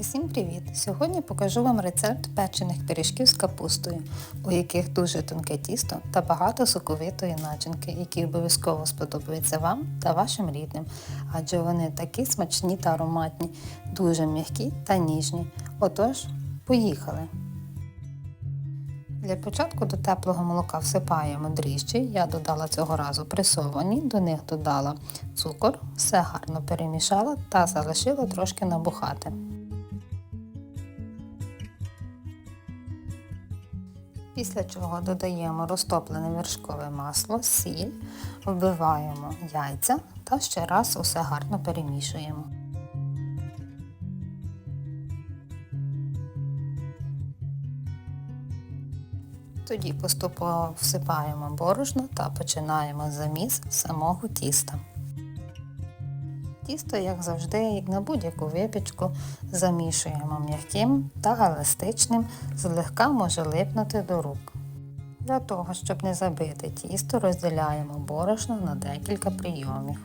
Усім привіт! Сьогодні покажу вам рецепт печених пиріжків з капустою, у яких дуже тонке тісто та багато соковитої начинки, які обов'язково сподобаються вам та вашим рідним, адже вони такі смачні та ароматні, дуже м'які та ніжні. Отож, поїхали! Для початку до теплого молока всипаємо дріжджі. Я додала цього разу пресовані, до них додала цукор, все гарно перемішала та залишила трошки набухати. Після чого додаємо розтоплене вершкове масло, сіль, вбиваємо яйця та ще раз усе гарно перемішуємо. Тоді поступово всипаємо борошно та починаємо заміс самого тіста. Тісто, як завжди, як на будь-яку випічку, замішуємо м'яким та еластичним, злегка може липнути до рук. Для того, щоб не забити тісто, розділяємо борошно на декілька прийомів.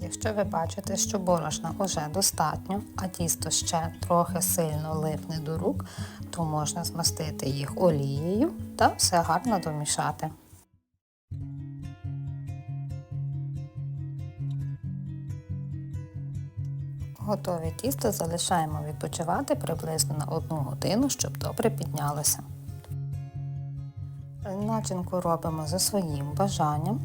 Якщо ви бачите, що борошна вже достатньо, а тісто ще трохи сильно липне до рук, то можна змастити їх олією та все гарно домішати. Готове тісто залишаємо відпочивати приблизно на 1 годину, щоб добре піднялося. Начинку робимо за своїм бажанням.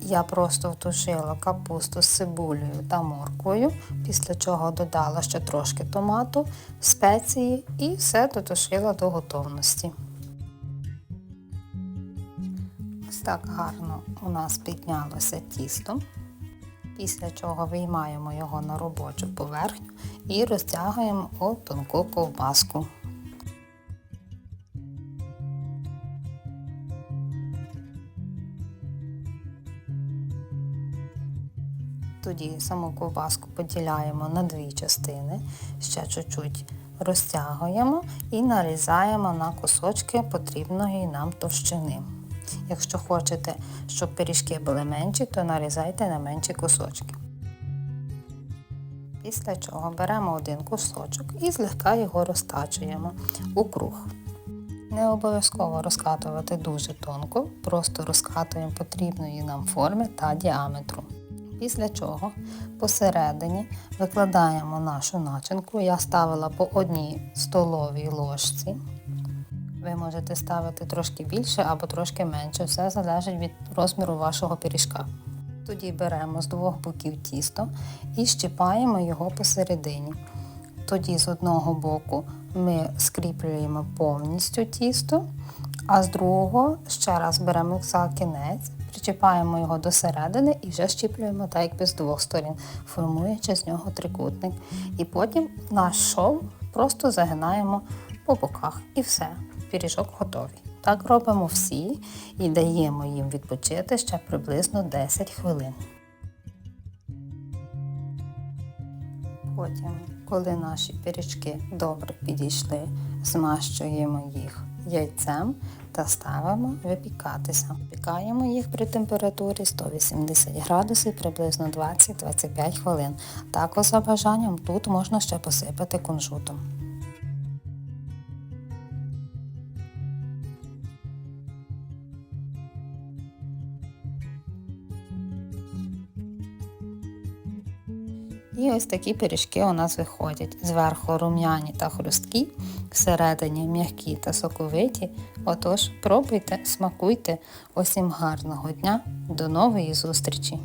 Я просто втушила капусту з цибулею та морквою, після чого додала ще трошки томату, спеції і все дотушила до готовності. Ось так гарно у нас піднялося тісто після чого виймаємо його на робочу поверхню і розтягуємо у тонку ковбаску. Тоді саму ковбаску поділяємо на дві частини, ще чуть-чуть розтягуємо і нарізаємо на кусочки потрібної нам товщини. Якщо хочете, щоб пиріжки були менші, то нарізайте на менші кусочки. Після чого беремо один кусочок і злегка його розтачуємо у круг. Не обов'язково розкатувати дуже тонко, просто розкатуємо потрібної нам форми та діаметру. Після чого посередині викладаємо нашу начинку. Я ставила по одній столовій ложці. Ви можете ставити трошки більше або трошки менше, все залежить від розміру вашого пиріжка. Тоді беремо з двох боків тісто і щипаємо його посередині. Тоді з одного боку ми скріплюємо повністю тісто, а з другого ще раз беремо за кінець, причіпаємо його до середини і вже щіплюємо так якби з двох сторін, формуючи з нього трикутник. І потім наш шов просто загинаємо по боках і все пиріжок готовий. Так робимо всі і даємо їм відпочити ще приблизно 10 хвилин. Потім, коли наші пиріжки добре підійшли, змащуємо їх яйцем та ставимо випікатися. Випікаємо їх при температурі 180 градусів приблизно 20-25 хвилин. Також за бажанням тут можна ще посипати кунжутом. І ось такі пиріжки у нас виходять. Зверху рум'яні та хрусткі, всередині м'які та соковиті. Отож, пробуйте, смакуйте. Усім гарного дня, до нової зустрічі!